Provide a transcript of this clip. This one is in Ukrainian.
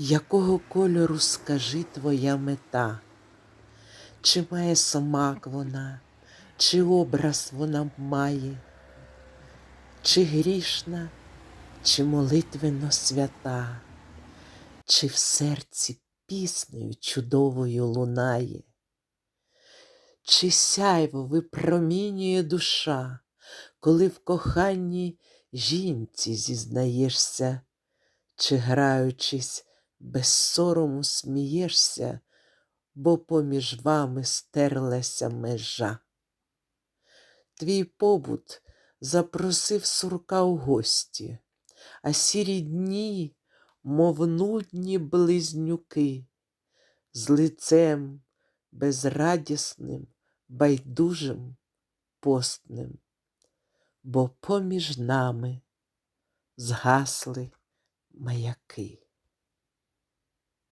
Якого кольору скажи твоя мета? Чи має смак вона, чи образ вона має, чи грішна, чи молитвенно свята, чи в серці піснею чудовою лунає, чи сяйво випромінює душа, коли в коханні жінці зізнаєшся, чи граючись без сорому смієшся, бо поміж вами стерлася межа. Твій побут запросив сурка у гості, а сірі дні, мов нудні близнюки, з лицем безрадісним, байдужим, постним, бо поміж нами згасли маяки.